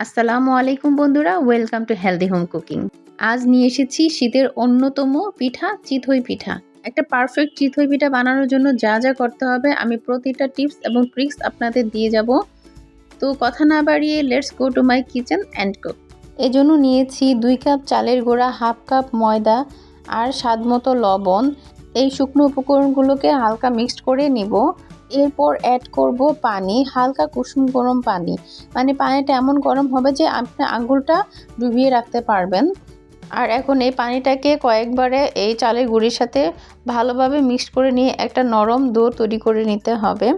আসসালামু আলাইকুম বন্ধুরা, welcome to healthy home cooking. আজ নিয়ে এসেছি শীতের অন্যতম পিঠা, চিতই পিঠা। একটা পারফেক্ট চিতই পিঠা বানানোর জন্য যা যা করতে হবে, আমি প্রতিটা টিপস এবং ট্রিক্স আপনাদের দিয়ে যাব। তো কথা না বাড়িয়ে let's go to my kitchen and cook. এজন্য নিয়েছি দুই কাপ চালের গুঁড়া, হাফ কাপ ময়দা আর স্বাদ মতো লবণ। এই শুকনো উপকরণগুলোকে হালকা মিক্সড করে নিব। এরপর অ্যাড করব পানি, হালকা কুসুম গরম পানি। মানে পানিটা এমন গরম হবে যে আপনি আঙুলটা ডুবিয়ে রাখতে পারবেন। আর এখন এই পানিটাকে কয়েকবারে এই চালের গুঁড়ির সাথে ভালোভাবে মিক্সড করে নিয়ে একটা নরম দো তৈরি করে নিতে হবে।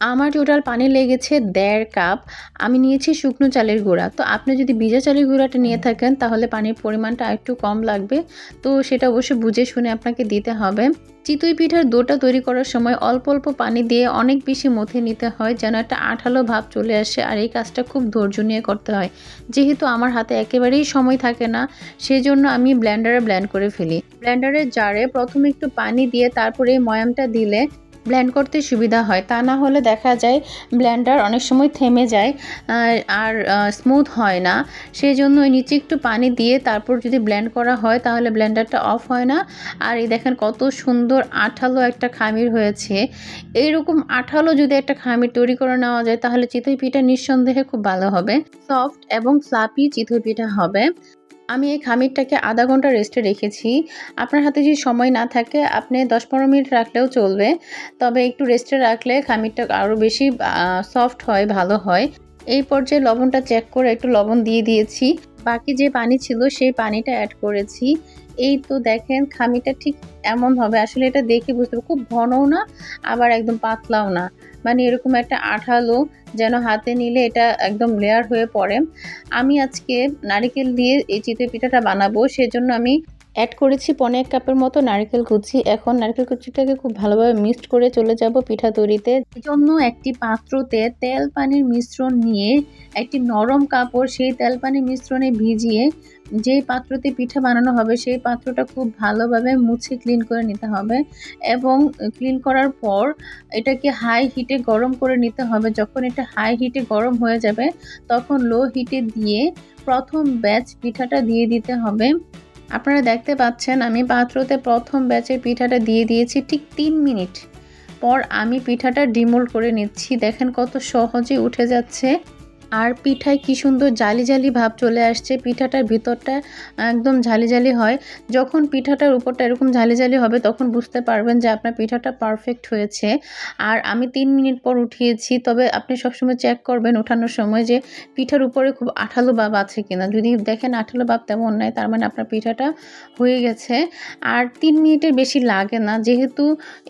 আমার টোটাল পানি লেগেছে দেড় কাপ আমি নিয়েছি শুকনো চালের গুঁড়া। তো আপনি যদি ভিজা চালের গুঁড়াটা নিয়ে থাকেন তাহলে পানির পরিমাণটা একটু কম লাগবে। তো সেটা অবশ্যই বুঝে শুনে আপনাকে দিতে হবে। চিতই পিঠার দোটা তৈরি করার সময় অল্প অল্প পানি দিয়ে অনেক বেশি মথে নিতে হয় যেন একটা আঠালো ভাব চলে আসে আর এই কাজটা খুব ধৈর্য নিয়ে করতে হয়। যেহেতু আমার হাতে একেবারেই সময় থাকে না সেজন্য আমি ব্ল্যান্ডারে ব্ল্যান্ড করে ফেলি। ব্ল্যান্ডারের জারে প্রথমে একটু পানি দিয়ে তারপরে ময়ামটা দিলে ব্ল্যান্ড করতে সুবিধা হয়। তা না হলে দেখা যায় ব্ল্যান্ডার অনেক সময় থেমে যায়, আর স্মুথ হয় না। সেই জন্য ওই নিচে একটু পানি দিয়ে তারপর যদি ব্ল্যান্ড করা হয় তাহলে ব্ল্যান্ডারটা অফ হয় না। আর এই দেখেন কত সুন্দর আঠালো একটা খামির হয়েছে। এইরকম আঠালো যদি একটা খামির তৈরি করে নেওয়া যায় তাহলে চিতই পিঠা নিঃসন্দেহে খুব ভালো হবে। সফট এবং ফ্লাপি চিতই পিঠা হবে। আমি এই খামিরটাকে আধা ঘণ্টা রেস্টে রেখেছি। আপনার হাতে যদি সময় না থাকে, আপনি দশ পনেরো মিনিট রাখলেও চলবে। তবে একটু রেস্টে রাখলে খামিরটা আরও বেশি সফট হয়, ভালো হয়। এই পর্যায়ে লবণটা চেক করে একটু লবণ দিয়ে দিয়েছি। বাকি যে পানি ছিল সেই পানিটা অ্যাড করেছি। এই তো দেখেন খামিটা ঠিক এমন হবে। আসলে এটা দেখে বুঝতে খুব ঘনও না, আবার একদম পাতলাও না। মানে এরকম একটা আঠালো যেন হাতে নিলে এটা একদম লেয়ার হয়ে পড়ে। আমি আজকে নারিকেল দিয়ে এই চিতই পিঠাটা বানাবো, সেজন্য আমি অ্যাড করেছি পনে এক কাপের মতো নারকেল কুচি। এখন নারকেল কুচিটাকে খুব ভালোভাবে মিক্সড করে চলে যাব পিঠা তৈরিতে। জন্য একটি পাত্রতে তেল পানির মিশ্রণ নিয়ে একটি নরম কাপড় সেই তেল পানির মিশ্রণে ভিজিয়ে যেই পাত্রতে পিঠা বানানো হবে সেই পাত্রটা খুব ভালোভাবে মুছে ক্লিন করে নিতে হবে এবং ক্লিন করার পর এটাকে হাই হিটে গরম করে নিতে হবে। যখন এটা হাই হিটে গরম হয়ে যাবে, তখন লো হিটে দিয়ে প্রথম ব্যাচ পিঠাটা দিয়ে দিতে হবে। আপনারা দেখতে পাচ্ছেন, আমি পাত্রতে প্রথম ব্যাচের পিঠাটা দিয়ে দিয়েছি ঠিক তিন মিনিট। পর আমি পিঠাটা ডিমোল্ড করে নিচ্ছি। দেখেন কত সহজে উঠে যাচ্ছে। আর পিঠায় কি সুন্দর জালি জালি ভাব চলে আসছে। পিঠাটার ভিতরটা একদম ঝালি ঝালি হয়। যখন পিঠাটার উপরটা এরকম ঝালি ঝালি হবে, তখন বুঝতে পারবেন যে আপনার পিঠাটা পারফেক্ট হয়েছে। আর আমি তিন মিনিট পর উঠিয়েছি, তবে আপনি সবসময় চেক করবেন ওঠানোর সময় যে পিঠার উপরে খুব আঠালো ভাব আছে কিনা। যদি দেখেন আঠালো ভাব তেমন নয় তার মানে আপনার পিঠাটা হয়ে গেছে। আর তিন মিনিটের বেশি লাগে না, যেহেতু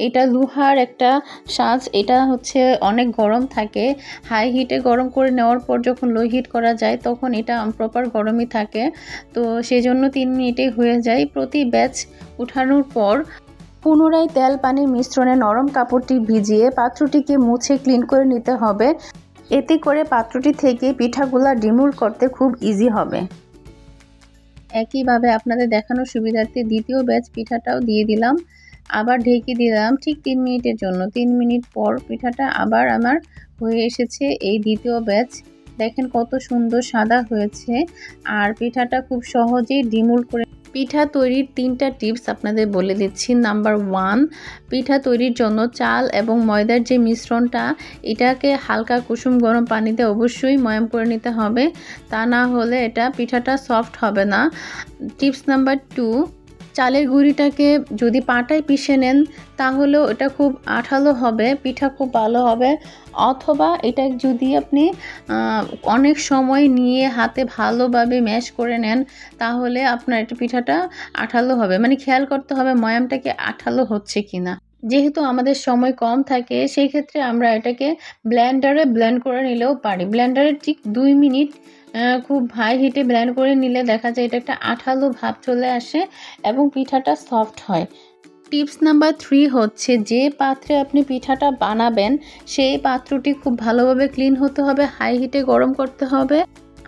এটা লোহার একটা সাজ, এটা হচ্ছে অনেক গরম থাকে। হাই হিটে গরম করে নেওয়ার পর যখন লো হিট করা যায়, তখন এটা প্রপার গরমই থাকে। তো সেই জন্য তিন মিনিটেই হয়ে যায়। প্রতি ব্যাচ উঠানোর পর পুনরায় তেল পানির মিশ্রণে নরম কাপড়টি ভিজিয়ে পাত্রটিকে মুছে ক্লিন করে নিতে হবে। এতে করে পাত্রটি থেকে পিঠাগুলা ডিমুল করতে খুব ইজি হবে। একইভাবে আপনাদের দেখানোর সুবিধার্থে দ্বিতীয় ব্যাচ পিঠাটাও দিয়ে দিলাম। আবার ঢেকে দিলাম ঠিক তিন মিনিটের জন্য। তিন মিনিট পর পিঠাটা আবার আমার হয়ে এসেছে এই দ্বিতীয় ব্যাচ। দেখেন কত সুন্দর সাদা হয়েছে। আর পিঠাটা খুব সহজেই ডিমুল করে পিঠা তৈরির তিনটা টিপস আপনাদের বলে দিচ্ছি। নাম্বার ওয়ান, পিঠা তৈরির জন্য চাল এবং ময়দার যে মিশ্রণটা, এটাকে হালকা কুসুম গরম পানিতে অবশ্যই ময়াম করে নিতে হবে। তা না হলে এটা পিঠাটা সফট হবে না। টিপস নাম্বার টু চালের গুঁড়িটাকে যদি পাটায় পিষে নেন, তাহলেও এটা খুব আঠালো হবে, পিঠা খুব ভালো হবে। অথবা এটা যদি আপনি অনেক সময় নিয়ে হাতে ভালোভাবে ম্যাশ করে নেন, তাহলে আপনার এটা পিঠাটা আঠালো হবে। মানে খেয়াল করতে হবে ময়ামটাকে আঠালো হচ্ছে কি না যেহেতু আমাদের সময় কম থাকে, সেই ক্ষেত্রে আমরা এটাকে ব্ল্যান্ডারে ব্ল্যান্ড করে নিলেও পারি। ব্ল্যান্ডারে ঠিক দুই মিনিট খুব হাই হিটে ব্ল্যান্ড করে নিলে দেখা যায় এটা একটা আঠালো ভাব চলে আসে এবং পিঠাটা সফট হয়। টিপস নাম্বার থ্রি হচ্ছে, যে পাত্রে আপনি পিঠাটা বানাবেন, সেই পাত্রটি খুব ভালোভাবে ক্লিন হতে হবে হাই হিটে গরম করতে হবে।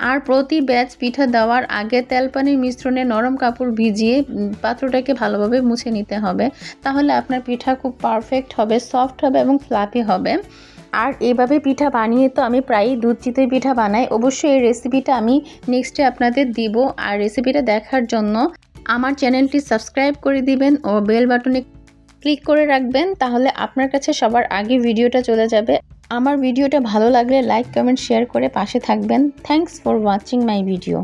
আর প্রতি ব্যাচ পিঠা দেওয়ার আগে তেল পানির মিশ্রণে নরম কাপড় ভিজিয়ে পাত্রটাকে ভালোভাবে মুছে নিতে হবে। তাহলে আপনার পিঠা খুব পারফেক্ট হবে সফট হবে এবং ফ্লাপি হবে। আর এভাবে পিঠা বানিয়ে তো আমি প্রায়ই দুধ চিতই পিঠা বানাই। অবশ্যই এই রেসিপিটা আমি নেক্সটে আপনাদের দিব। আর রেসিপিটা দেখার জন্য আমার চ্যানেলটি সাবস্ক্রাইব করে দিবেন ও বেল বাটনে ক্লিক করে রাখবেন। তাহলে আপনার কাছে সবার আগে ভিডিওটা চলে যাবে। আমার ভিডিওটা ভালো লাগলে লাইক কমেন্ট শেয়ার করে পাশে থাকবেন। Thanks for watching my video